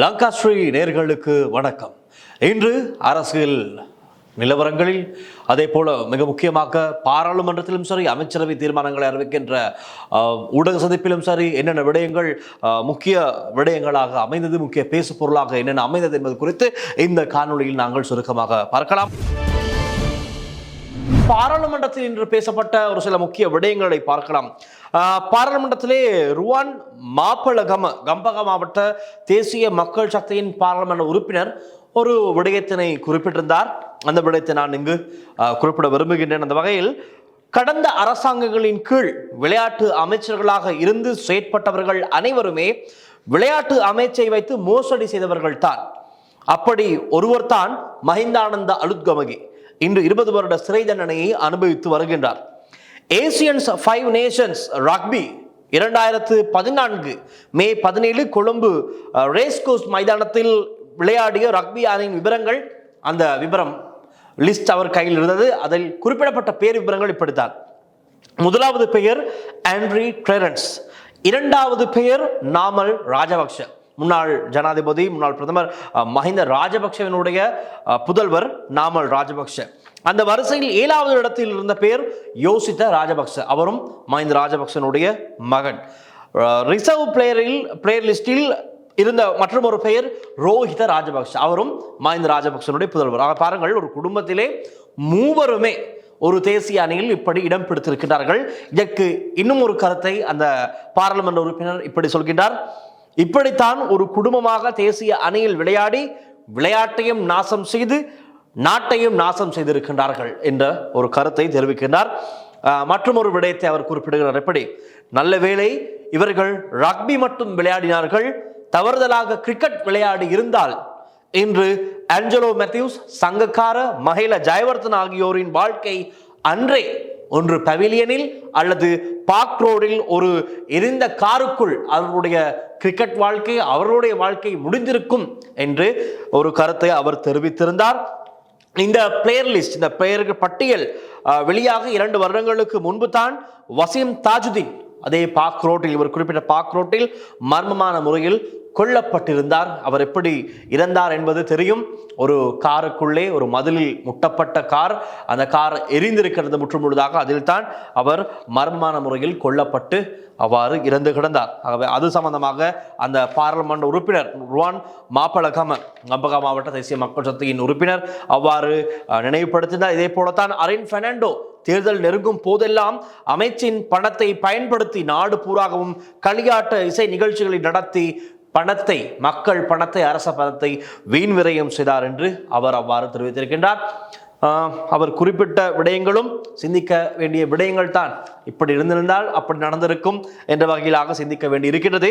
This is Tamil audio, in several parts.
லங்காஸ்ரீ நேர்களுக்கு வணக்கம். இன்று அரசியல் நிலவரங்களில் அதே போல மிக முக்கியமாக பாராளுமன்றத்திலும் சரி அமைச்சரவை தீர்மானங்களை அறிவிக்கின்ற ஊடக சந்திப்பிலும் சரி என்னென்ன விடயங்கள் முக்கிய விடயங்களாக அமைந்தது முக்கிய பேசு பொருளாக என்னென்ன அமைந்தது என்பது குறித்து இந்த காணொளியில் நாங்கள் சுருக்கமாக பார்க்கலாம். பாராளுமன்றத்தில் இன்று பேசப்பட்ட ஒரு சில முக்கிய விடயங்களை பார்க்கலாம். பாராளுமன்றத்திலே ருவான் மாப்பழகம கம்பக மாவட்ட தேசிய மக்கள் சக்தியின் பாராளுமன்ற உறுப்பினர் ஒரு விடயத்தினை குறிப்பிட்டிருந்தார். அந்த விடயத்தை நான் இங்கு குறிப்பிட விரும்புகின்றேன். அந்த வகையில் கடந்த அரசாங்கங்களின் கீழ் விளையாட்டு அமைச்சர்களாக இருந்து செயற்பட்டவர்கள் அனைவருமே விளையாட்டு அமைச்சை வைத்து மோசடி செய்தவர்கள் தான். அப்படி ஒருவர் தான் மஹிந்தானந்த அலுத்கமகி. இன்று இருபது வருட சிறை தண்டனையை அனுபவித்து வருகின்றார். ஏசியன்ஸ் ஃபைவ் நேஷன்ஸ் ரக்பி இரண்டாயிரத்து பதினான்கு மே பதினேழு கொழும்பு ரேஸ்கோஸ் ரேஸ் மைதானத்தில் விளையாடிய ரக்பி அணியின் விவரங்கள் அந்த விவரம் லிஸ்ட் அவர் கையில் இருந்தது. அதில் குறிப்பிடப்பட்ட பேர் விவரங்கள் இப்படித்தான். முதலாவது பெயர் ஆண்ட்ரி ட்ரெரன்ஸ் இரண்டாவது பெயர் நாமல் ராஜபக்ஷ. முன்னாள் ஜனாதிபதி முன்னாள் பிரதமர் மஹிந்த ராஜபக்ஷவினுடைய புதல்வர் நாமல் ராஜபக்ஷ. அந்த வரிசையில் ஏழாவது இடத்தில் இருந்த பெயர் யோசித்த ராஜபக்ச. அவரும் மஹிந்த ராஜபக்ஷனுடைய மகன். ரிசர்வ் பிளேயரில் பிளேயர் லிஸ்டில் இருந்த மற்றும் ஒரு பெயர் ரோஹித ராஜபக்ஷ அவரும் மஹிந்த ராஜபக்சனுடைய புதல்வர். பாருங்கள் ஒரு குடும்பத்திலே மூவருமே ஒரு தேசிய அணியில் இப்படி இடம் பிடித்திருக்கிறார்கள் இதற்கு இன்னும் ஒரு கருத்தை அந்த பாராளுமன்ற உறுப்பினர் இப்படி சொல்கின்றார். இப்படித்தான் ஒரு குடும்பமாக தேசிய அணியில் விளையாடி விளையாட்டையும் நாசம் செய்து நாட்டையும் நாசம் செய்திருக்கின்றார்கள் என்ற ஒரு கருத்தை தெரிவிக்கின்றார். மற்றும் ஒரு விடயத்தை அவர் குறிப்பிடுகிறார். எப்படி? நல்ல வேளை இவர்கள் ரக்பி மட்டும் விளையாடினார்கள் தவறுதலாக கிரிக்கெட் விளையாடி இருந்தால். இன்று ஆஞ்சலோ மெத்யூஸ் சங்கக்கார மகில ஜெயவர்தன் ஆகியோரின் வாழ்க்கை அன்றே ஒன்று பவிலியனில் அல்லது பார்க் ரோடில் ஒரு எரிந்த காருக்குள் அவருடைய கிரிக்கெட் வாழ்க்கை அவருடைய வாழ்க்கை முடிந்திருக்கும் என்று ஒரு கருத்தை அவர் தெரிவித்திருந்தார். இந்த பிளேயர் லிஸ்ட் இந்த பிளேயர்கள் பட்டியல் வெளியாக இரண்டு வருடங்களுக்கு முன்பு தான் வசீம் தாஜுதீன் அதே பாக் ரோட்டில் இவர் குறிப்பிட்ட பாக் ரோட்டில் மர்மமான முறையில் கொல்லப்பட்டிருந்தார். அவர் எப்படி இறந்தார் என்பது தெரியும். ஒரு காருக்குள்ளே ஒரு மதிலில் முட்டப்பட்ட கார் அந்த கார் எரிந்திருக்கிறது முற்றுமுழுதாக அதில் அவர் மர்மமான முறையில் கொல்லப்பட்டு அவ்வாறு இறந்து கிடந்தார். ஆகவே அது சம்பந்தமாக அந்த பாராளுமன்ற உறுப்பினர் ருவான் மாப்பழகம கம்பகா மாவட்ட தேசிய மக்கள் சக்தியின் உறுப்பினர் அவ்வாறு நினைவுபடுத்தினார். இதே போலத்தான் அரின் பெர்னாண்டோ தேர்தல் நெருங்கும் போதெல்லாம் அமைச்சின் பணத்தை பயன்படுத்தி நாடு பூராகவும் களியாட்ட இசை நிகழ்ச்சிகளை நடத்தி பணத்தை மக்கள் பணத்தை அரச பணத்தை வீண் விரயம் செய்தார் என்று அவர் அவ்வாறு தெரிவித்திருக்கின்றார். அவர் குறிப்பிட்ட விடயங்களும் சிந்திக்க வேண்டிய விடயங்கள் தான் இப்படி இருந்திருந்தால் அப்படி நடந்திருக்கும் என்ற வகையிலாக சிந்திக்க வேண்டி இருக்கின்றது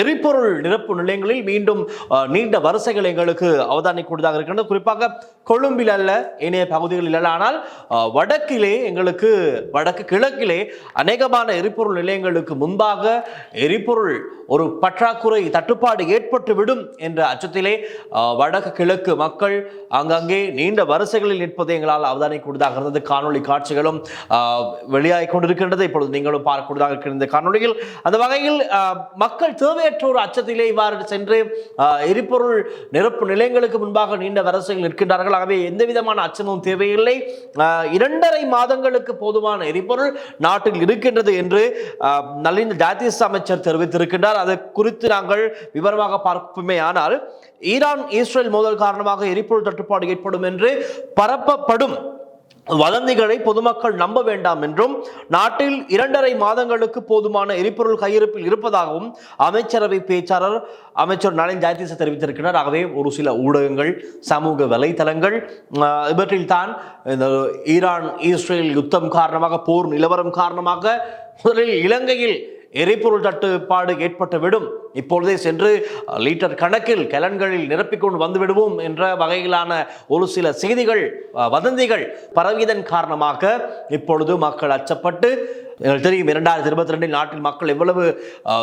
எரிபொருள் நிரப்பு நிலையங்களில் மீண்டும் நீண்ட வரிசைகள் எங்களுக்கு அவதானிக்கூடியதாக இருக்கின்றது. குறிப்பாக கொழும்பில் அல்ல ஏனைய பகுதிகளில் அல்ல. ஆனால் வடக்கிலே எங்களுக்கு வடக்கு கிழக்கிலே அநேகமான எரிபொருள் நிலையங்களுக்கு முன்பாக எரிபொருள் ஒரு பற்றாக்குறை தட்டுப்பாடு ஏற்பட்டுவிடும் என்ற அச்சத்திலே வடக்கு கிழக்கு மக்கள் அங்கங்கே நீண்ட வரிசைகளில் நிற்பதை எங்களால் அவதானிக்கூடியதாக இருந்தது. காணொளி காட்சிகளும் வெளியாகி வெளியாகிக் கொண்டிருக்கின்றது. இப்பொழுது நீங்களும் பார்க்கக்கூடியதாக இருக்கின்ற காணொலியில் அந்த வகையில் மக்கள் தேவை தேவையற்ற ஒரு அச்சத்திலே இவ்வாறு சென்று எரிபொருள் நிரப்பு நிலையங்களுக்கு முன்பாக நீண்ட வரிசையில் நிற்கின்றார்கள். ஆகவே எந்த விதமான அச்சமும் தேவையில்லை. ஆஹ், இரண்டரை மாதங்களுக்கு போதுமான எரிபொருள் நாட்டில் இருக்கின்றது என்று ஆஹ், நலிந்த அமைச்சர் தெரிவித்திருக்கின்றார். அது குறித்து நாங்கள் விவரமாக பார்ப்போமே. ஆனால் ஈரான் இஸ்ரேல் மோதல் காரணமாக எரிபொருள் தட்டுப்பாடு ஏற்படும் என்று பரப்பப்படும் வதந்திகளை பொதுமக்கள் நம்ப வேண்டாம் என்றும் நாட்டில் இரண்டரை மாதங்களுக்கு போதுமான எரிபொருள் கையிருப்பில் இருப்பதாகவும் அமைச்சரவை பேச்சாளர் அமைச்சர் நளின் ஜெயதீச தெரிவித்திருக்கிறார். ஆகவே ஒரு சில ஊடகங்கள் சமூக வலைதளங்கள் இவற்றில் இவற்றில்தான் இந்த ஈரான் இஸ்ரேல் யுத்தம் காரணமாக போர் நிலவரம் காரணமாக முதலில் இலங்கையில் எரிபொருள் தட்டுப்பாடு ஏற்பட்டுவிடும். இப்பொழுதே சென்று லீட்டர் கணக்கில் கலன்களில் நிரப்பிக்கொண்டு வந்துவிடுவோம் என்ற வகையிலான ஒரு சில செய்திகள் வதந்திகள் பரவியதன் காரணமாக இப்பொழுது மக்கள் அச்சப்பட்டு தெரியும் இரண்டாயிரத்தி இருபத்தி ரெண்டில் நாட்டில் மக்கள் எவ்வளவு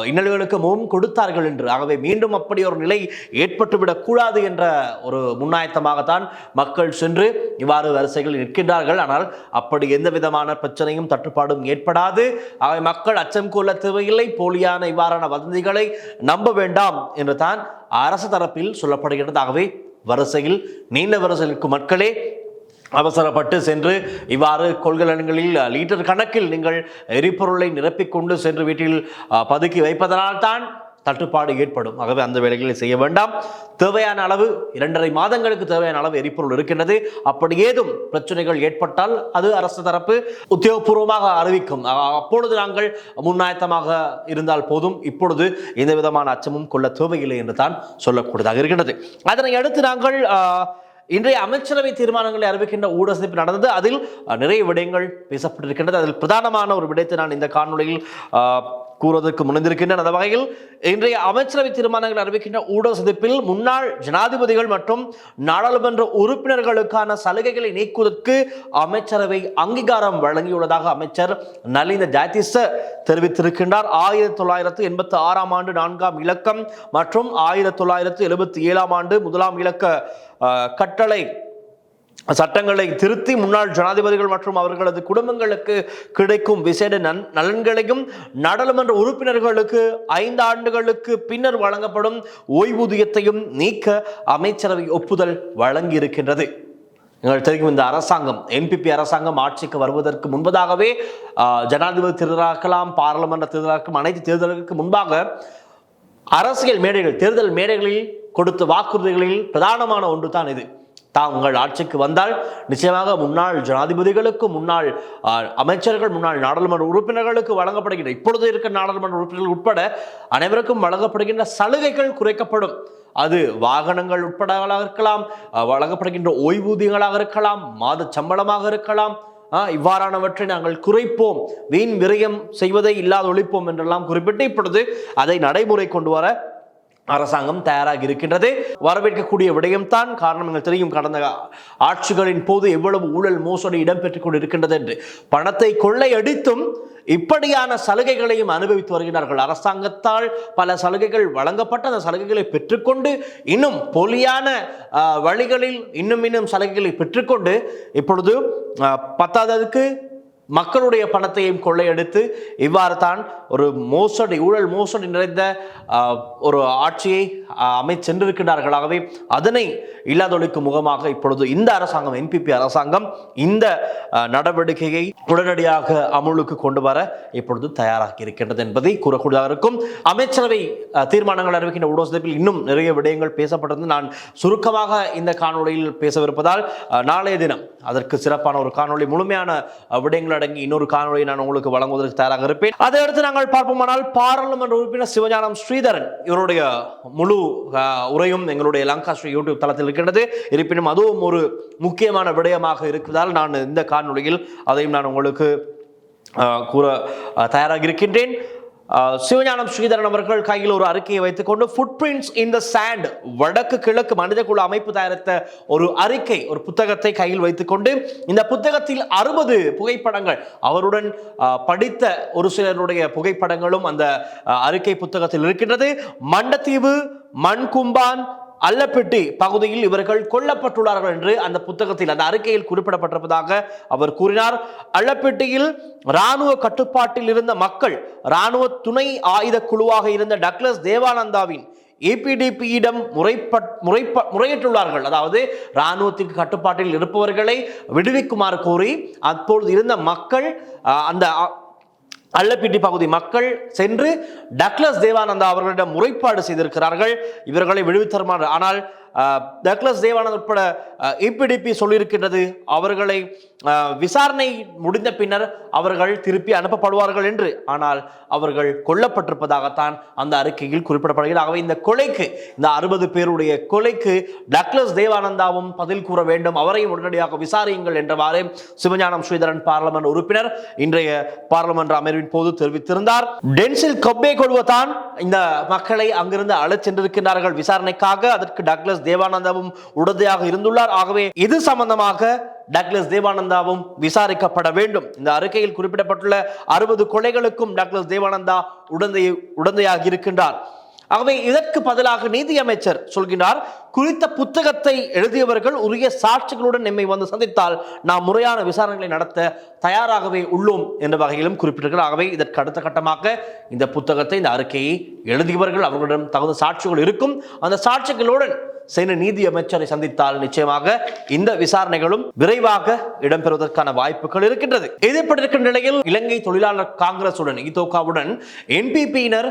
இன்னல்களுக்கு முகம் கொடுத்தார்கள் என்று. ஆகவே மீண்டும் அப்படி ஒரு நிலை ஏற்பட்டுவிடக் கூடாது என்ற ஒரு முன்னாயத்தமாகத்தான் மக்கள் சென்று இவ்வாறு வரிசைகள் நிற்கின்றார்கள். ஆனால் அப்படி எந்த விதமான பிரச்சனையும் தட்டுப்பாடும் ஏற்படாது. ஆகவே மக்கள் அச்சம் கொள்ள தேவையில்லை. போலியான இவ்வாறான வதந்திகளை நம்ப வேண்டாம் என்று தான் அரசு தரப்பில் சொல்லப்படுகிறது ஆகவே வரிசையில் நீண்ட வரிசையில் இருக்கும் மக்களே அவசரப்பட்டு சென்று இவ்வாறு கொள்கலன்களில் லீட்டர் கணக்கில் நீங்கள் எரிபொருளை நிரப்பிக்கொண்டு சென்று வீட்டில் பதுக்கி வைப்பதனால் தான் தட்டுப்பாடு ஏற்படும். ஆகவே அந்த வேலைகளை செய்ய வேண்டாம். தேவையான அளவு இரண்டரை மாதங்களுக்கு தேவையான அளவு எரிபொருள் இருக்கின்றது. அப்படி ஏதும் பிரச்சனைகள் ஏற்பட்டால் அது அரசு தரப்பு உத்தியோகபூர்வமாக அறிவிக்கும். அப்பொழுது நாங்கள் முன்னாயத்தமாக இருந்தால் போதும். இப்பொழுது எந்த விதமான அச்சமும் கொள்ள தேவையில்லை என்று தான் சொல்லக்கூடியதாக இருக்கின்றது. அதனை அடுத்து நாங்கள் இன்றைய அமைச்சரவை தீர்மானங்களை அறிவிக்கின்ற ஊடக சந்திப்பு நடந்தது. அதில் நிறைய விடயங்கள் பேசப்பட்டிருக்கின்றது. அதில் பிரதானமான ஒரு விடயத்தை நான் இந்த காணொளியில் கூறுவதற்கு முனைந்திருக்கின்றன அந்த வகையில் இன்றைய அமைச்சரவை தீர்மானங்கள் அறிவிக்கின்ற ஊடக சந்திப்பில் முன்னாள் ஜனாதிபதிகள் மற்றும் நாடாளுமன்ற உறுப்பினர்களுக்கான சலுகைகளை நீக்குவதற்கு அமைச்சரவை அங்கீகாரம் வழங்கியுள்ளதாக அமைச்சர் நலிந்த ஜாதிச தெரிவித்திருக்கின்றார். ஆயிரத்தி தொள்ளாயிரத்து எண்பத்தி ஆறாம் ஆண்டு நான்காம் இலக்கம் மற்றும் ஆயிரத்தி தொள்ளாயிரத்து எழுபத்தி ஏழாம் ஆண்டு முதலாம் இலக்க கட்டளை சட்டங்களை திருத்தி முன்னாள் ஜனாதிபதிகள் மற்றும் அவர்களது குடும்பங்களுக்கு கிடைக்கும் விசேட நன் நலன்களையும் நாடாளுமன்ற உறுப்பினர்களுக்கு ஐந்து ஆண்டுகளுக்கு பின்னர் வழங்கப்படும் ஓய்வூதியத்தையும் நீக்க அமைச்சரவை ஒப்புதல் வழங்கியிருக்கின்றது. எங்களுக்கு தெரியும் இந்த அரசாங்கம் என்பிபி அரசாங்கம் ஆட்சிக்கு வருவதற்கு முன்பதாகவே ஜனாதிபதி தேர்தலாக்கலாம் பாராளுமன்ற தேர்தலாக்கும் அனைத்து தேர்தலுக்கு முன்பாக அரசியல் மேடைகள் தேர்தல் மேடைகளில் கொடுத்த வாக்குறுதிகளில் பிரதானமான ஒன்று தான் இது தாங்கள் ஆட்சிக்கு வந்தால் நிச்சயமாக முன்னாள் ஜனாதிபதிகளுக்கு முன்னாள் அமைச்சர்கள் முன்னாள் நாடாளுமன்ற உறுப்பினர்களுக்கு வழங்கப்படுகின்ற இப்பொழுது இருக்கிற நாடாளுமன்ற உறுப்பினர்கள் உட்பட அனைவருக்கும் வழங்கப்படுகின்ற சலுகைகள் குறைக்கப்படும். அது வாகனங்கள் உட்படங்களாக இருக்கலாம் வழங்கப்படுகின்ற ஓய்வூதியங்களாக இருக்கலாம் மாத சம்பளமாக இருக்கலாம் இவ்வாறானவற்றை நாங்கள் குறைப்போம். வீண் விரயம் செய்வதை இல்லாத ஒழிப்போம் என்றெல்லாம் குறிப்பிட்டு இப்பொழுது அதை நடைமுறை கொண்டு வர அரசாங்கம் தயாராக இருக்கின்றது. வரவேற்கக்கூடிய விடயம்தான் காரணம் எங்கள் தெரியும். கடந்த ஆட்சிகளின் போது எவ்வளவு ஊழல் மோசடி இடம்பெற்றுக் கொண்டிருக்கின்றது என்று. பணத்தை கொள்ளையடித்தும் இப்படியான சலுகைகளையும் அனுபவித்து வருகிறார்கள். அரசாங்கத்தால் பல சலுகைகள் வழங்கப்பட்ட அந்த சலுகைகளை பெற்றுக்கொண்டு இன்னும் பொலியான வழிகளில் இன்னும் இன்னும் சலுகைகளை பெற்றுக்கொண்டு இப்பொழுது ஆஹ், பத்தாததுக்கு மக்களுடைய பணத்தையும் கொள்ளையடித்து இவ்வாறு தான் ஒரு மோசடி ஊழல் மோசடி நிறைந்த ஆஹ், ஒரு ஆட்சியை அமைச்சென்றிருக்கின்றார்களாகவே அதனை இல்லாதொழிக்கும் முகமாக இப்பொழுது இந்த அரசாங்கம் என்பிபி அரசாங்கம் இந்த நடவடிக்கையை உடனடியாக அமுலுக்கு கொண்டு வர இப்பொழுது தயாராகி இருக்கின்றது என்பதை கூறக்கூடியதாக இருக்கும். அமைச்சரவை தீர்மானங்கள் அறிவிக்கின்ற ஊடகத்தில் இன்னும் நிறைய விடயங்கள் பேசப்பட்டது நான் சுருக்கமாக இந்த காணொளியில் பேசவிருப்பதால் நாளைய தினம் அதற்கு சிறப்பான ஒரு காணொளி முழுமையான விடயங்கள் உள்ளடங்கி இன்னொரு காணொலியை நான் உங்களுக்கு வழங்குவதற்கு தயாராக இருப்பேன். அதை அடுத்து நாங்கள் பார்ப்போமானால் பாராளுமன்ற உறுப்பினர் சிவஞானம் ஸ்ரீதரன் இவருடைய முழு உரையும் எங்களுடைய லங்கா ஸ்ரீ யூடியூப் தளத்தில் இருக்கின்றது. இருப்பினும் அதுவும் ஒரு முக்கியமான விடயமாக இருக்குதால் நான் இந்த காணொலியில் அதையும் நான் உங்களுக்கு கூற தயாராக இருக்கின்றேன். சிவஞானம் ஸ்ரீதரன் அவர்கள் கையில் ஒரு அறிக்கையை வைத்துக்கொண்டு footprints in the sand வடக்கு கிழக்கு மனிதகுல அமைப்பு தயாரித்த ஒரு அறிக்கை ஒரு புத்தகத்தை கையில் வைத்துக்கொண்டு இந்த புத்தகத்தில் அறுபது புகைப்படங்கள் அவருடன் படித்த ஒரு சிலருடைய புகைப்படங்களும் அந்த அறிக்கை புத்தகத்தில் இருக்கின்றது. மண்டத்தீவு மண்கும்பான் அல்லப்பெட்டி பகுதியில் இவர்கள் கொல்லப்பட்டுள்ளார்கள் என்று அந்த புத்தகத்தில் அந்த அறிக்கையில் குறிப்பிடப்பட்டிருப்பதாக அவர் கூறினார். அல்லப்பெட்டியில் இராணுவ கட்டுப்பாட்டில் இருந்த மக்கள் இராணுவ துணை ஆயுத குழுவாக இருந்த டக்ளஸ் தேவானந்தாவின் ஏபிடிபியிடம் முறைப்பட் முறைப்ப முறையிட்டுள்ளார்கள் அதாவது இராணுவத்திற்கு கட்டுப்பாட்டில் இருப்பவர்களை விடுவிக்குமாறு கோரி அப்பொழுது இருந்த மக்கள் அந்த அல்லப்பிட்டி பகுதி மக்கள் சென்று டக்ளஸ் தேவானந்தா அவர்களிடம் முறைப்பாடு செய்திருக்கிறார்கள். இவர்களை விடுவித்தருமாறு. ஆனால் டக்ளஸ் தேவானந்த் உட்பட இபிடிபி சொல்லியிருக்கின்றது. அவர்களை விசாரணை முடிந்த பின்னர் அவர்கள் திருப்பி அனுப்பப்படுவார்கள் என்று. ஆனால் அவர்கள் கொல்லப்பட்டிருப்பதாகத்தான் அந்த அறிக்கையில் குறிப்பிடப்படுகிறது ஆகவே இந்த கொலைக்கு இந்த அறுபது பேருடைய கொலைக்கு டக்ளஸ் தேவானந்தாவும் பதில் கூற வேண்டும். அவரையும் உடனடியாக விசாரியுங்கள் என்றவாறு சிவஞானம் ஸ்ரீதரன் பார்லமெண்ட் உறுப்பினர் இன்றைய பார்லமெண்ட் அமர்வின் போது தெரிவித்திருந்தார். டென்சில் கொப்பே கொள்வதான் இந்த மக்களை அங்கிருந்து அழைச்சென்றிருக்கின்றார்கள் விசாரணைக்காக அதற்கு டக்ளஸ் தேவானந்தாவும் உடந்தையாக இருந்துள்ளார். ஆகவே இது சம்பந்தமாக டக்ளஸ் தேவானந்தாவும் விசாரிக்கப்பட வேண்டும். இந்த அறிக்கையில் குறிப்பிடப்பட்டுள்ள அறுபது கொலைகளுக்கும் டக்ளஸ் தேவானந்தா உடந்தை உடந்தையாக இருக்கின்றார். ஆகவே இதற்கு பதிலாக நீதி அமைச்சர் சொல்கிறார் குறித்த புத்தகத்தை எழுதியவர்கள் உரிய சாட்சிகளுடன் நம்மை வந்து சந்தித்தால் நாம் முறையான விசாரணைகளை நடத்த தயாராகவே உள்ளோம் என்ற வகையிலும் குறிப்பிட்டிருக்கிறார். ஆகவே இதற்கு அடுத்த கட்டமாக இந்த புத்தகத்தை இந்த அறிக்கையை எழுதியவர்கள் அவர்களிடம் தகுந்த சாட்சிகள் இருக்கும். அந்த சாட்சிகளுடன் சீன நீதி அமைச்சரை சந்தித்தால் நிச்சயமாக இந்த விசாரணைகளும் விரைவாக இடம்பெறுவதற்கான வாய்ப்புகள் இருக்கின்றது. எதிர்ப்பட்டிருக்கின்ற நிலையில் இலங்கை தொழிலாளர் காங்கிரசுடன் இதோகாவுடன் என்பிபியினர்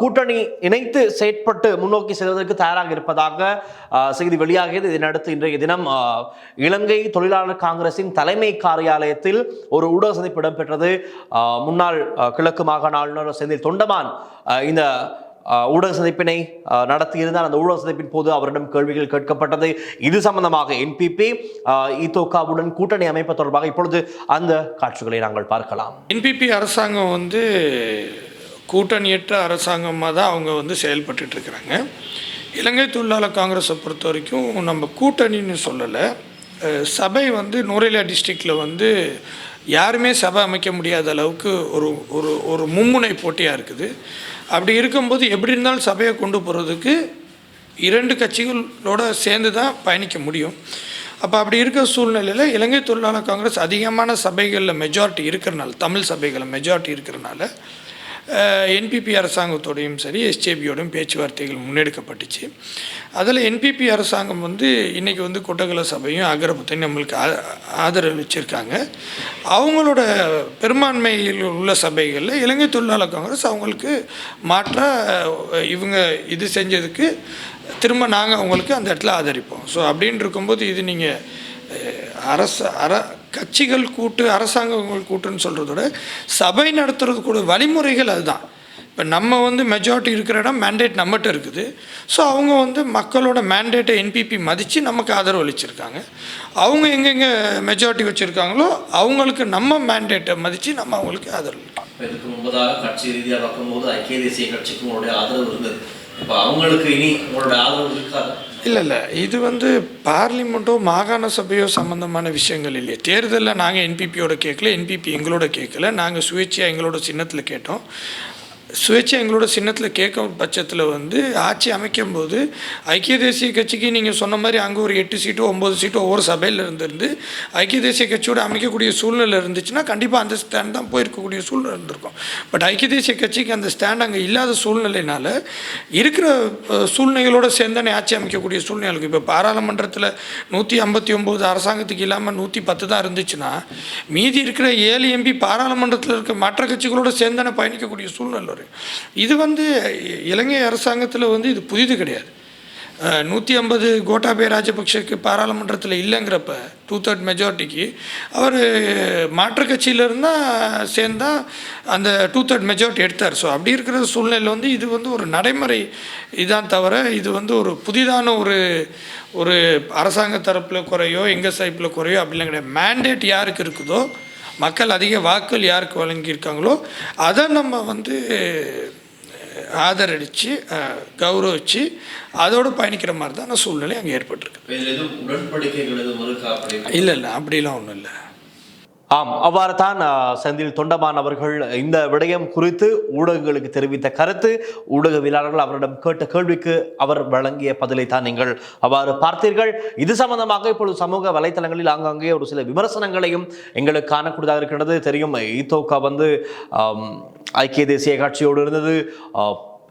கூட்டணி இணைத்து செயற்பட்டு முன்னோக்கி செல்வதற்கு தயாராக இருப்பதாக செய்தி வெளியாகியது. இதனடுத்து இன்றைய தினம் இலங்கை தொழிலாளர் காங்கிரசின் தலைமை காரியாலயத்தில் ஒரு ஊடக சந்திப்பு இடம்பெற்றது. முன்னாள் கிழக்கு மாகாண ஆளுநர் செந்தில் தொண்டமான் இந்த ஊடக சந்திப்பினை நடத்தியிருந்தார் அந்த ஊடக சந்திப்பின் போது அவரிடம் கேள்விகள் கேட்கப்பட்டது. இது சம்பந்தமாக என்பிபி இதோகாவுடன் கூட்டணி அமைப்பு தொடர்பாக இப்பொழுது அந்த காட்சிகளை நாங்கள் பார்க்கலாம். என்பிபி அரசாங்கம் வந்து கூட்டணியற்ற அரசாங்கமாக தான் அவங்க வந்து செயல்பட்டு இருக்கிறாங்க. இலங்கை தொழிலாளர் காங்கிரஸை பொறுத்த வரைக்கும் நம்ம கூட்டணின்னு சொல்லலை. சபை வந்து நுரையிலா டிஸ்ட்ரிக்டில் வந்து யாருமே சபை அமைக்க முடியாத அளவுக்கு ஒரு ஒரு ஒரு மும்முனை போட்டியாக இருக்குது. அப்படி இருக்கும்போது எப்படி இருந்தாலும் சபையை கொண்டு போகிறதுக்கு இரண்டு கட்சிகளோட சேர்ந்து தான் பயணிக்க முடியும். அப்போ அப்படி இருக்கிற சூழ்நிலையில் இலங்கை தொழிலாளர் காங்கிரஸ் அதிகமான சபைகளில் மெஜாரிட்டி இருக்கிறனால தமிழ் சபைகளில் மெஜாரிட்டி இருக்கிறனால என்பிபி அரசாங்கத்தோடையும் சரி எஸ்ஜேபியோடையும் பேச்சுவார்த்தைகள் முன்னெடுக்கப்பட்டுச்சு. அதில் என்பிபி அரசாங்கம் வந்து இன்றைக்கி வந்து கொட்டகல சபையும் அகரபத்தையும் நம்மளுக்கு ஆதரவு வச்சுருக்காங்க. அவங்களோட பெரும்பான்மையில் உள்ள சபைகளில் இலங்கை தொழிலாளர் காங்கிரஸ் அவங்களுக்கு மாற்றாக இவங்க இது செஞ்சதுக்கு திரும்ப நாங்கள் அவங்களுக்கு அந்த இடத்துல ஆதரிப்போம். ஸோ அப்படின்னு இருக்கும்போது இது நீங்கள் அரச அர கட்சிகள் கூட்டு அரசாங்கங்கள் கூட்டுன்னு சொல்கிறதோட சபை நடத்துறது கூட வழிமுறைகள் அதுதான். இப்போ நம்ம வந்து மெஜாரிட்டி இருக்கிற இடம் மேண்டேட் நம்மகிட்ட இருக்குது. ஸோ அவங்க வந்து மக்களோட மேண்டேட்டை என்பிபி மதித்து நமக்கு ஆதரவு அளிச்சிருக்காங்க. அவங்க எங்கெங்கே மெஜாரிட்டி வச்சுருக்காங்களோ அவங்களுக்கு நம்ம மேண்டேட்டை மதித்து நம்ம அவங்களுக்கு ஆதரவு இதுக்கு முன்பதாக கட்சி ரீதியாக பார்க்கும்போது ஐக்கிய தேசிய கட்சிக்கு உங்களுடைய ஆதரவு இருந்தது. இப்போ அவங்களுக்கு இனி உங்களுடைய ஆதரவு இருக்காது? இல்லை இல்லை. இது வந்து பார்லிமெண்ட்டோ மாகாண சபையோ சம்மந்தமான விஷயங்கள் இல்லையே. தேர்தலில் நாங்கள் என்பிபியோட கேட்கல என்பிபி எங்களோட கேட்கல. நாங்கள் சுயேட்சையாக எங்களோட சின்னத்தில் கேட்டோம். சுயேட்சை எங்களோட சின்னத்தில் கேட்க பட்சத்தில் வந்து ஆட்சி அமைக்கும் போது ஐக்கிய தேசிய கட்சிக்கு நீங்கள் சொன்ன மாதிரி அங்கே ஒரு எட்டு சீட்டோ ஒம்பது சீட்டோ ஒவ்வொரு சபையில் இருந்திருந்து ஐக்கிய தேசிய கட்சியோட அமைக்கக்கூடிய சூழ்நிலை இருந்துச்சுன்னா கண்டிப்பாக அந்த ஸ்டாண்ட் தான் போயிருக்கக்கூடிய சூழ்நிலை இருந்திருக்கும். பட் ஐக்கிய தேசிய கட்சிக்கு அந்த ஸ்டாண்ட் அங்கே இல்லாத சூழ்நிலைனால இருக்கிற சூழ்நிலைகளோடு சேர்ந்தானே ஆட்சி அமைக்கக்கூடிய சூழ்நிலை இருக்குது இப்போ பாராளுமன்றத்தில் நூற்றி ஐம்பத்தி ஒம்பது அரசாங்கத்துக்கு இல்லாமல் நூற்றி பத்து தான் இருந்துச்சுன்னா மீதி இருக்கிற ஏழு எம்பி பாராளுமன்றத்தில் இருக்க மற்ற கட்சிகளோட சேர்ந்தானே பயணிக்கக்கூடிய சூழ்நிலை வரும் இது வந்து இலங்கை அரசாங்கத்தில் வந்து இது புதிது கிடையாது. நூற்றி ஐம்பது கோட்டாபய ராஜபக்ஷக்கு பாராளுமன்றத்தில் இல்லைங்கிறப்ப டூ தேர்ட் மெஜாரிட்டிக்கு அவர் மாற்று கட்சியில் இருந்தால் சேர்ந்தால் அந்த டூ தேர்ட் மெஜாரிட்டி எடுத்தார். ஸோ அப்படி இருக்கிற சூழ்நிலையில் வந்து இது வந்து ஒரு நடைமுறை இதான் தவிர இது வந்து ஒரு புதிதான ஒரு ஒரு அரசாங்க தரப்பில் குறையோ எங்கள் சைப்பில் குறையோ அப்படிலாம் கிடையாது. மேண்டேட் யாருக்கு இருக்குதோ மக்கள் அதிக வாக்குகள் யாருக்கு வழங்கியிருக்காங்களோ அதை நம்ம வந்து ஆதரடித்து கௌரவிச்சு அதோடு பயணிக்கிற மாதிரி தான் சூழ்நிலை அங்கே ஏற்பட்டிருக்கு. இல்லை இல்லை அப்படிலாம் ஒன்றும் இல்லை. ஆம் அவ்வாறு தான் செந்தில் தொண்டமான் அவர்கள் இந்த விடயம் குறித்து ஊடகங்களுக்கு தெரிவித்த கருத்து ஊடகவியலாளர்கள் அவரிடம் கேட்ட கேள்விக்கு அவர் வழங்கிய பதிலை தான் நீங்கள் அவ்வாறு பார்த்தீர்கள். இது சம்பந்தமாக இப்பொழுது சமூக வலைத்தளங்களில் ஆங்காங்கே ஒரு சில விமர்சனங்களையும் எங்களுக்கு காணக்கூடியதாக இருக்கின்றது. தெரியும் ஈத்தோக்கா வந்து ஐக்கிய தேசிய கட்சியோடு இருந்தது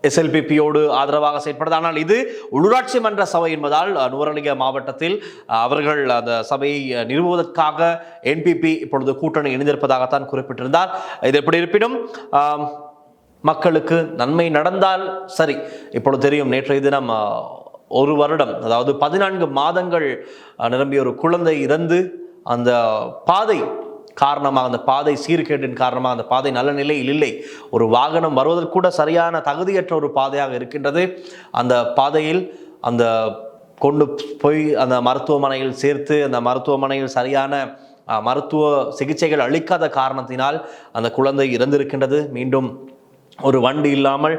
எஸ்எல்பிபியோடு ஆதரவாக செயற்படுது. ஆனால் இது உள்ளூராட்சி மன்ற சபை என்பதால் நுவரலிங்க மாவட்டத்தில் அவர்கள் அந்த சபையை நிறுவுவதற்காக என்பிபி இப்பொழுது கூட்டணி இணைந்திருப்பதாகத்தான் குறிப்பிட்டிருந்தார். இது எப்படி இருப்பினும் மக்களுக்கு நன்மை நடந்தால் சரி. இப்பொழுது தெரியும் நேற்றைய தினம் ஒரு வருடம் அதாவது பதினான்கு மாதங்கள் நிரம்பிய ஒரு குழந்தை இறந்து அந்த பாதை காரணமாக அந்த பாதை சீர்கேட்டின் காரணமாக அந்த பாதை நல்ல நிலையில் இல்லை. ஒரு வாகனம் வருவதற்கு கூட சரியான தகுதியற்ற ஒரு பாதையாக இருக்கின்றது. அந்த பாதையில் அந்த கொண்டு போய் அந்த மருத்துவமனையில் சேர்த்து அந்த மருத்துவமனையில் சரியான மருத்துவ சிகிச்சைகள் அளிக்காத காரணத்தினால் அந்த குழந்தை இறந்திருக்கின்றது. மீண்டும் ஒரு வண்டி இல்லாமல்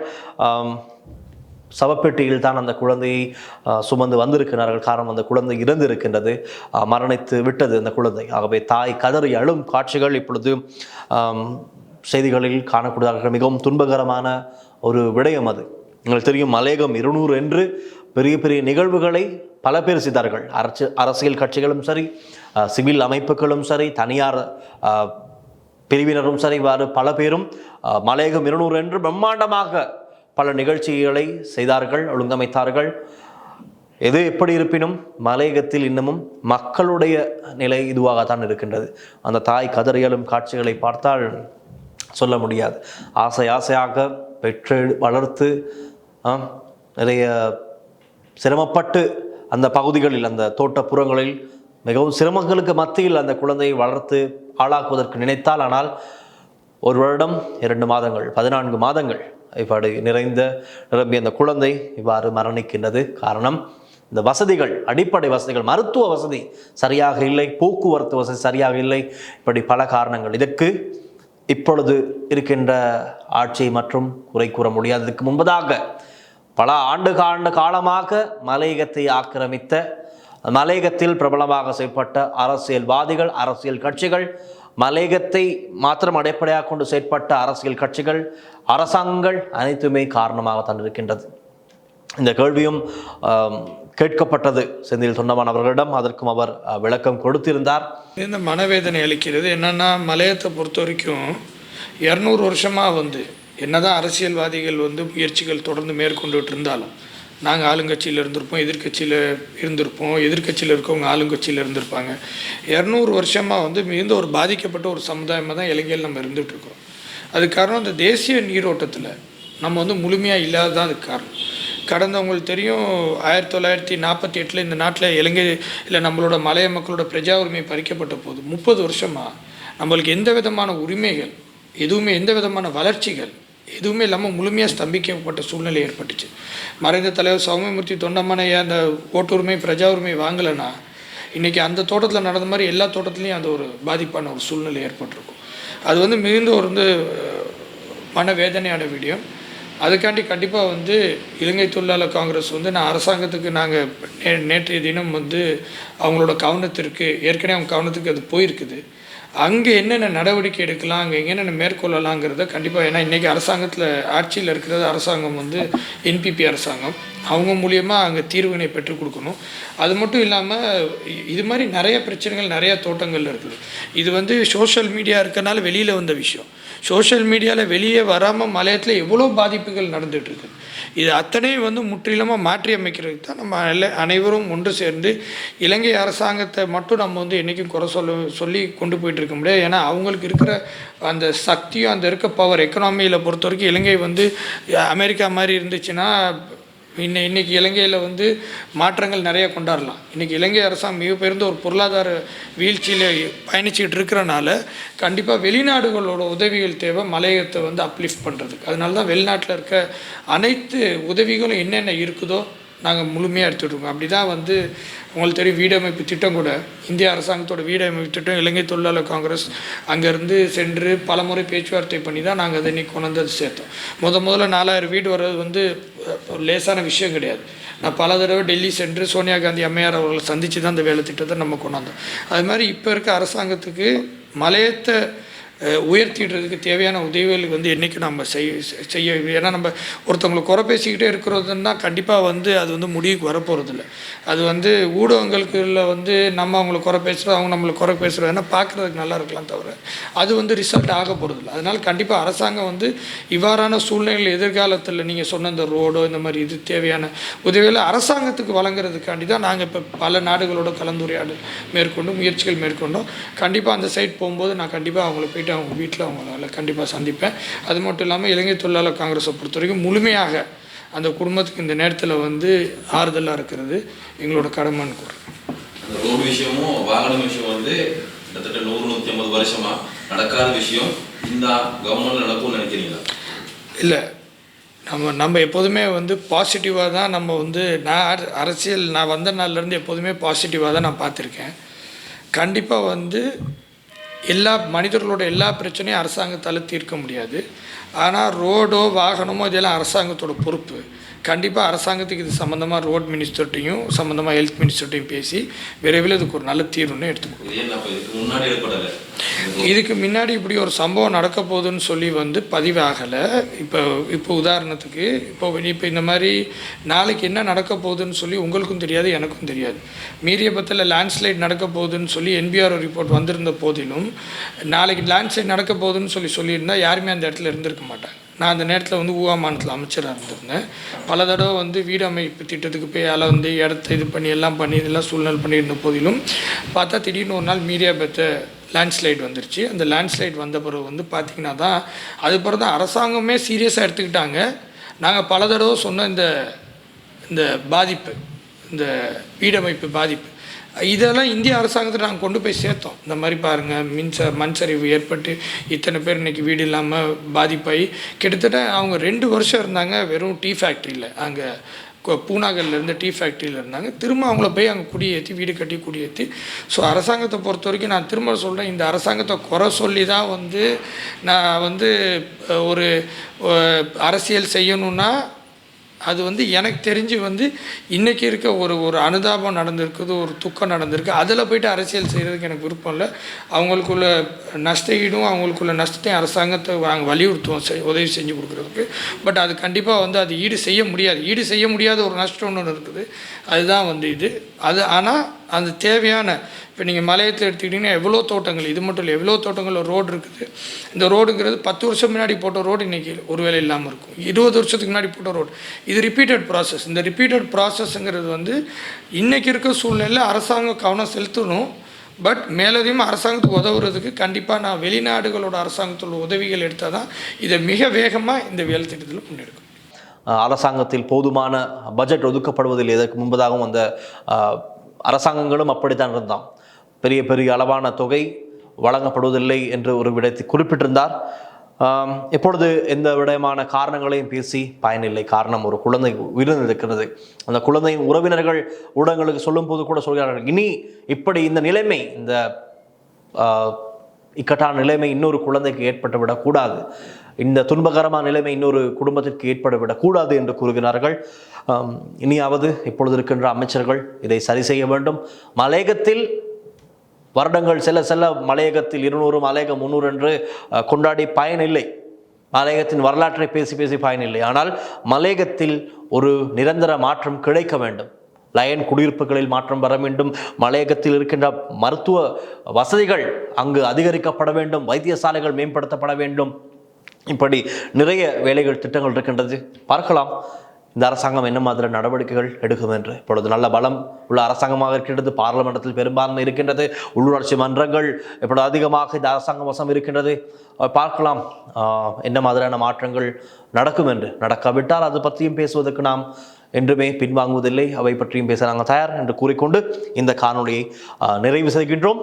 சவப்பெட்டியில் தான் அந்த குழந்தையை சுமந்து வந்திருக்கிறார்கள். காரணம் அந்த குழந்தை இறந்திருக்கின்றது. இருக்கின்றது மரணித்து விட்டது அந்த குழந்தை. ஆகவே தாய் கதறி அழும் காட்சிகள் இப்பொழுது செய்திகளில் காணக்கூடியதாக மிகவும் துன்பகரமான ஒரு விடயம் அது. எங்களுக்கு தெரியும் மலையகம் இருநூறு என்று பெரிய பெரிய நிகழ்வுகளை பல பேர் செய்தார்கள். அரசு அரசியல் கட்சிகளும் சரி சிவில் அமைப்புகளும் சரி தனியார் பிரிவினரும் சரி இவ்வாறு பல பேரும் மலையகம் இருநூறு என்று பிரம்மாண்டமாக பல நிகழ்ச்சிகளை செய்தார்கள் ஒழுங்கமைத்தார்கள். எது எப்படி இருப்பினும் மலையகத்தில் இன்னமும் மக்களுடைய நிலை இதுவாகத்தான் இருக்கின்றது. அந்த தாய் கதறியலும் காட்சிகளை பார்த்தால் சொல்ல முடியாது. ஆசை ஆசையாக பெற்று வளர்த்து நிறைய சிரமப்பட்டு அந்த பகுதிகளில் அந்த தோட்டப்புறங்களில் மிகவும் சிரமங்களுக்கு மத்தியில் அந்த குழந்தையை வளர்த்து ஆளாக்குவதற்கு நினைத்தால் ஆனால் ஒரு வருடம் இரண்டு மாதங்கள் பதினான்கு மாதங்கள் இவ்வாறு நிறைந்த நிரம்பிய அந்த குழந்தை இவ்வாறு மரணிக்கின்றது. காரணம் இந்த வசதிகள் அடிப்படை வசதிகள் மருத்துவ வசதி சரியாக இல்லை போக்குவரத்து வசதி சரியாக இல்லை. இப்படி பல காரணங்கள். இதற்கு இப்பொழுது இருக்கின்ற ஆட்சி மற்றும் குறை கூற முடியாததுக்கு முன்பதாக பல ஆண்டு ஆண்டு காலமாக மலையகத்தை ஆக்கிரமித்த மலையகத்தில் பிரபலமாக செயல்பட்ட அரசியல்வாதிகள் அரசியல் கட்சிகள் மலையகத்தை மாத்திரம் அடிப்படையாக கொண்டு செயற்பட்ட அரசியல் கட்சிகள் அரசாங்கங்கள் அனைத்துமே காரணமாகத்தான் இருக்கின்றது இந்த கேள்வியும் கேட்கப்பட்டது. செந்தில் தொண்டமான் அவர்களிடம் அதற்கும் அவர் விளக்கம் கொடுத்திருந்தார். இந்த மனவேதனை அளிக்கிறது? என்னன்னா மலையத்தை பொறுத்த வரைக்கும் இரநூறு வருஷமாக வந்து என்னதான் அரசியல்வாதிகள் வந்து முயற்சிகள் தொடர்ந்து மேற்கொண்டுட்டு இருந்தாலும் நாங்கள் ஆளுங்கட்சியில் இருந்திருப்போம் எதிர்க்கட்சியில் இருந்திருப்போம் எதிர்க்கட்சியில் இருக்கவங்க ஆளுங்கட்சியில் இருந்திருப்பாங்க. இரநூறு வருஷமாக வந்து மிகுந்த ஒரு பாதிக்கப்பட்ட ஒரு சமுதாயமாக தான் இலங்கையில் நம்ம இருந்துகிட்ருக்கோம் அது அதுக்கு காரணம் இந்த தேசிய நீரோட்டத்தில் நம்ம வந்து முழுமையாக இல்லாததான் அதுக்கு காரணம். கடந்தவங்களுக்கு தெரியும் ஆயிரத்தி தொள்ளாயிரத்தி நாற்பத்தி எட்டில் இந்த நாட்டில் இலங்கை இல்லை நம்மளோட மலைய மக்களோட பிரஜா உரிமை பறிக்கப்பட்ட போது முப்பது வருஷமாக நம்மளுக்கு எந்த விதமான உரிமைகள் எதுவுமே எந்த விதமான வளர்ச்சிகள் எதுவுமே இல்லாமல் முழுமையாக ஸ்தம்பிக்கப்பட்ட சூழ்நிலை ஏற்பட்டுச்சு. மறைந்த தலைவர் சௌமியமூர்த்தி தொண்டமனைய அந்த ஓட்டுரிமை பிரஜா உரிமை வாங்கலைன்னா இன்றைக்கி அந்த தோட்டத்தில் நடந்த மாதிரி எல்லா தோட்டத்துலேயும் அந்த ஒரு பாதிப்பான ஒரு சூழ்நிலை ஏற்பட்டிருக்கும். அது வந்து மிகுந்த ஒரு வந்து மனவேதனையான விடயம் அதுக்காண்டி கண்டிப்பாக வந்து இலங்கை தொழிலாளர் காங்கிரஸ் வந்து நான் அரசாங்கத்துக்கு நாங்கள் நே நேற்றைய தினம் வந்து அவங்களோட கவனத்திற்கு ஏற்கனவே அவங்க கவனத்துக்கு அது போயிருக்குது. அங்கே என்னென்ன நடவடிக்கை எடுக்கலாம் அங்கே என்னென்ன மேற்கொள்ளலாங்கிறத கண்டிப்பாக ஏன்னா இன்றைக்கி அரசாங்கத்தில் ஆட்சியில் இருக்கிறது அரசாங்கம் வந்து என்பிபி அரசாங்கம். அவங்க மூலியமாக அங்கே தீர்வினை பெற்றுக் கொடுக்கணும். அது மட்டும் இல்லாமல் இது மாதிரி நிறைய பிரச்சனைகள் நிறைய தோட்டங்களில் இருக்குது. இது வந்து சோஷியல் மீடியா இருக்கனால வெளியில் வந்த விஷயம். சோஷியல் மீடியாவில் வெளியே வராமல் மலையத்தில் எவ்வளோ பாதிப்புகள் நடந்துகிட்ருக்கு இருக்குது இது அத்தனையும் வந்து முற்றிலுமாக மாற்றி அமைக்கிறதுக்கு தான் நம்ம அனைவரும் ஒன்று சேர்ந்து இலங்கை அரசாங்கத்தை மட்டும் நம்ம வந்து என்றைக்கும் குறை சொல்ல சொல்லி கொண்டு போயிட்டு இருக்க முடியாது. ஏன்னா அவங்களுக்கு இருக்கிற அந்த சக்தியும் அந்த இருக்க பவர் எக்கனாமியில் பொறுத்த வரைக்கும் இலங்கை வந்து அமெரிக்கா மாதிரி இருந்துச்சுன்னா இன்ன இன்னைக்கு இலங்கையில் வந்து மாற்றங்கள் நிறைய கொண்டாடலாம். இன்றைக்கி இலங்கை அரசாங்கம் மிகப்பெருந்த ஒரு பொருளாதார வீழ்ச்சியில் பயணிச்சுக்கிட்டு இருக்கிறனால கண்டிப்பாக வெளிநாடுகளோட உதவிகள் தேவை மலையகத்தை வந்து அப்லிஃப்ட் பண்ணுறதுக்கு அதனால தான் வெளிநாட்டில் இருக்க அனைத்து உதவிகளும் என்னென்ன இருக்குதோ நாங்கள் முழுமையாக எடுத்துகிட்டு இருக்கோம். அப்படி தான் வந்து உங்களுக்கு தெரியும் வீடமைப்பு திட்டம் கூட இந்திய அரசாங்கத்தோட வீடமைப்பு திட்டம் இலங்கை தொழிலாளர் காங்கிரஸ் அங்கேருந்து சென்று பலமுறை பேச்சுவார்த்தை பண்ணி தான் நாங்கள் அதை இன்றைக்கி கொண்டு வந்து சேர்த்தோம். முத முதல்ல நாலாயிரம் வீடு வர்றது வந்து ஒரு லேசான விஷயம் கிடையாது. நான் பல தடவை டெல்லி சென்று சோனியா காந்தி அம்மையார் அவர்களை சந்தித்து தான் அந்த வேலை திட்டத்தை நம்ம கொண்டாந்தோம் அது மாதிரி இப்போ இருக்க அரசாங்கத்துக்கு மலையத்தை உயர்த்திடுறதுக்கு தேவையான உதவிகள் வந்து என்றைக்கும் நம்ம செய்ய செய்ய ஏன்னா நம்ம ஒருத்தவங்களை குறை பேசிக்கிட்டே இருக்கிறதுன்னா கண்டிப்பாக வந்து அது வந்து முடிவுக்கு வரப்போகிறதில்ல அது வந்து ஊடகங்களுக்குள்ள வந்து நம்ம அவங்கள குறை பேசுகிறோம் அவங்க நம்மளை குறை பேசுகிறோம் ஏன்னா பார்க்குறதுக்கு நல்லா இருக்கலாம் தவிர அது வந்து ரிசல்ட் ஆக போகிறதில்ல அதனால் கண்டிப்பாக அரசாங்கம் வந்து இவ்வாறான சூழ்நிலைகள் எதிர்காலத்தில் நீங்கள் சொன்ன இந்த ரோடோ இந்த மாதிரி இது தேவையான உதவிகளை அரசாங்கத்துக்கு வழங்குறதுக்காண்டி தான் நாங்கள் இப்போ பல நாடுகளோட கலந்துரையாடல் மேற்கொண்டு முயற்சிகள் மேற்கொண்டோம். கண்டிப்பாக அந்த சைட் போகும்போது நான் கண்டிப்பாக அவங்கள போயிட்டு அவங்க வீட்டில் அவங்கள கண்டிப்பாக சந்திப்பேன். அது மட்டும் இல்லாமல் இலங்கை தொழிலாளர் காங்கிரஸை பொறுத்த வரைக்கும் முழுமையாக அந்த குடும்பத்துக்கு இந்த நேரத்தில் வந்து ஆறுதலாக இருக்கிறது எங்களோட கடமைன்னு கூறுறேன் ரோடு விஷயமும் வாகன விஷயம் வந்து கிட்டத்தட்ட நூறு நூற்றி ஐம்பது வருஷமா நடக்காத விஷயம். இந்த கவர்மெண்ட்ல நடக்கும்னு நினைக்கிறீங்களா? இல்லை. நம்ம நம்ம எப்போதுமே வந்து பாசிட்டிவாக தான் நம்ம வந்து நான் அர- அரசியல் நான் வந்த நாள்லேருந்து எப்போதுமே பாசிட்டிவாக தான் நான் பார்த்துருக்கேன். கண்டிப்பாக வந்து எல்லா மனிதர்களோட எல்லா பிரச்சனையும் அரசாங்கத்தால் தீர்க்க முடியாது. ஆனால் ரோடோ வாகனமோ இதெல்லாம் அரசாங்கத்தோட பொறுப்பு. கண்டிப்பாக அரசாங்கத்துக்கு இது சம்மந்தமாக ரோட் மினிஸ்டர்ட்டையும் சம்மந்தமாக ஹெல்த் மினிஸ்டர்ட்டையும் பேசி விரைவில் இதுக்கு ஒரு நல்ல தீர்வுன்னு எடுத்துக்கணும் இதுக்கு முன்னாடி இப்படி ஒரு சம்பவம் நடக்க போகுதுன்னு சொல்லி வந்து பதிவாகலை. இப்போ இப்போ உதாரணத்துக்கு இப்போ இப்போ இந்த மாதிரி நாளைக்கு என்ன நடக்க போகுதுன்னு சொல்லி உங்களுக்கும் தெரியாது எனக்கும் தெரியாது. மீரியபத்தில் லேண்ட்ஸ்லைட் நடக்க போகுதுன்னு சொல்லி என்பிஆர் ரிப்போர்ட் வந்திருந்த போதிலும் நாளைக்கு லேண்ட்ஸ்லைட் நடக்க போகுதுன்னு சொல்லி சொல்லியிருந்தா யாருமே அந்த இடத்துல இருந்திருக்க மாட்டாங்க. நான் அந்த நேரத்தில் வந்து ஊவா மாநிலத்தில் அமைச்சராக இருந்திருந்தேன். பல தடவை வந்து வீடு அமைப்பு திட்டத்துக்கு போய் அதில் வந்து இடத்த இது பண்ணி எல்லாம் பண்ணி இதெல்லாம் சூழ்நிலை பண்ணியிருந்த போதிலும் பார்த்தா திடீர்னு ஒரு நாள் மீடியா பெற்ற லேண்ட்ஸ்லைட் வந்துருச்சு. அந்த லேண்ட்ஸ்லைட் வந்த பிறகு வந்து பார்த்திங்கன்னா தான் அது பிறகு தான் அரசாங்கமே சீரியஸாக எடுத்துக்கிட்டாங்க. நாங்கள் பல தடவை சொன்ன இந்த இந்த பாதிப்பு இந்த வீடமைப்பு பாதிப்பு இதெல்லாம் இந்திய அரசாங்கத்தில் நாங்கள் கொண்டு போய் சேர்த்தோம். இந்த மாதிரி பாருங்கள் மின்ச மண் சரிவு ஏற்பட்டு இத்தனை பேர் இன்றைக்கி வீடு இல்லாமல் பாதிப்பாகி கிட்டத்தட்ட அவங்க ரெண்டு வருஷம் இருந்தாங்க வெறும் டீ ஃபேக்ட்ரியில் அங்கே பூனாகல்ல டீ ஃபேக்ட்ரியில் இருந்தாங்க. திரும்ப அவங்கள போய் அங்கே குடியேற்றி வீடு கட்டி குடியேற்றி ஸோ அரசாங்கத்தை பொறுத்த வரைக்கும் நான் திரும்ப சொல்கிறேன் இந்த அரசாங்கத்தை குறை சொல்லி தான் வந்து நான் வந்து ஒரு அரசியல் செய்யணுன்னா அது வந்து எனக்கு தெரிஞ்சு வந்து இன்றைக்கி இருக்க ஒரு ஒரு அனுதாபம் நடந்திருக்குது ஒரு துக்கம் நடந்திருக்கு. அதில் போயிட்டு அரசியல் செய்கிறதுக்கு எனக்கு விருப்பம் இல்லை. அவங்களுக்குள்ள நஷ்ட ஈடும் அவங்களுக்குள்ள நஷ்டத்தையும் அரசாங்கத்தை நாங்கள் வலியுறுத்துவோம் செய் உதவி செஞ்சு கொடுக்குறதுக்கு. பட் அது கண்டிப்பாக வந்து அது ஈடு செய்ய முடியாது. ஈடு செய்ய முடியாத ஒரு நஷ்டம் ஒன்று இருக்குது. அதுதான் வந்து இது. அது ஆனால் அந்த தேவையான இப்போ நீங்கள் மலையத்தில் எடுத்துக்கிட்டிங்கன்னா எவ்வளோ தோட்டங்கள் இது மட்டும் இல்லை எவ்வளோ தோட்டங்கள் ரோடு இருக்குது. இந்த ரோடுங்கிறது பத்து வருஷம் முன்னாடி போட்ட ரோடு இன்றைக்கி ஒருவேளை இல்லாமல் இருக்கும். இருபது வருஷத்துக்கு முன்னாடி போட்ட ரோடு. இது ரிப்பீட்டட் ப்ராசஸ் இந்த ரிப்பீட்டட் ப்ராசஸ்ங்கிறது வந்து இன்றைக்கி இருக்க சூழ்நிலையில் அரசாங்கம் கவனம் செலுத்தணும். பட் மேலதிகமாக அரசாங்கத்துக்கு உதவுறதுக்கு கண்டிப்பாக நான் வெளிநாடுகளோட அரசாங்கத்தோட உதவிகள் எடுத்தால் தான் இதை மிக வேகமாக இந்த வேலை திட்டத்தில் முன்னெடுக்கும் அரசாங்கத்தில் போதுமான பட்ஜெட் ஒதுக்கப்படுவதில் இதற்கு முன்பதாகவும் அந்த அரசாங்கங்களும் அப்படித்தான் இருந்தான் பெரிய பெரிய அளவான தொகை வழங்கப்படுவதில்லை என்று ஒரு விடத்தை குறிப்பிட்டிருந்தார். எப்பொழுது இப்பொழுது எந்த விடயமான காரணங்களையும் பேசி பயனில்லை. காரணம் ஒரு குழந்தை உயிரிழந்திருக்கிறது அந்த குழந்தையின் உறவினர்கள் ஊடகங்களுக்கு சொல்லும்போது கூட சொல்கிறார்கள் இனி இப்படி இந்த நிலைமை இந்த இக்கட்டான நிலைமை இன்னொரு குழந்தைக்கு ஏற்பட்டு விடக்கூடாது. இந்த துன்பகரமான நிலைமை இன்னொரு குடும்பத்திற்கு ஏற்பட விடக்கூடாது என்று கூறுகிறார்கள். இனியாவது இப்பொழுது இருக்கின்ற அமைச்சர்கள் இதை சரி செய்ய வேண்டும். மலையகத்தில் வருடங்கள் செல்ல செல்ல மலையகத்தில் இருநூறு மலையகம் முன்னூறு என்று கொண்டாடி பயனில்லை. மலையகத்தின் வரலாற்றை பேசி பேசி பயனில்லை. ஆனால் மலையகத்தில் ஒரு நிரந்தர மாற்றம் கிடைக்க வேண்டும். லயன் குடியிருப்புகளில் மாற்றம் வர வேண்டும். மலையகத்தில் இருக்கின்ற மருத்துவ வசதிகள் அங்கு அதிகரிக்கப்பட வேண்டும். வைத்தியசாலைகள் மேம்படுத்தப்பட வேண்டும். இப்படி நிறைய வேலைகள் திட்டங்கள் இருக்கின்றது. பார்க்கலாம். இந்த அரசாங்கம் என்ன மாதிரி நடவடிக்கைகள் எடுக்கும் என்று. இப்பொழுது நல்ல பலம் உள்ள அரசாங்கமாக இருக்கின்றது. பாராளுமன்றத்தில் பெரும்பான்மை இருக்கின்றது. உள்ளூராட்சி மன்றங்கள் இப்பொழுது அதிகமாக இந்த அரசாங்கம் வசம் இருக்கின்றது. பார்க்கலாம். என்ன மாதிரியான மாற்றங்கள் நடக்கும் என்று. நடக்காவிட்டால் அது பற்றியும் பேசுவதற்கு நாம் என்றுமே பின்வாங்குவதில்லை. அவை பற்றியும் பேச நாங்கள் தயார் என்று கூறிக்கொண்டு இந்த காணொளியை நிறைவு செய்கின்றோம்.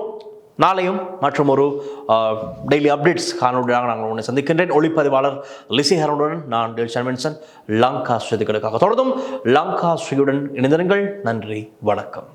நாளையும் மற்றும் ஒரு டெய்லி அப்டேட்ஸ் காணொலியாக நாங்கள் உன்னை சந்திக்கின்றேன். ஒளிப்பதிவாளர் லிசி ஹரனுடன் நான் டெல் சன்வென்சன் லங்கா ஸ்ரீதிகளுக்காக தொடர்ந்தும் லங்கா ஸ்ரீயுடன் இணைந்திருங்கள். நன்றி வணக்கம்.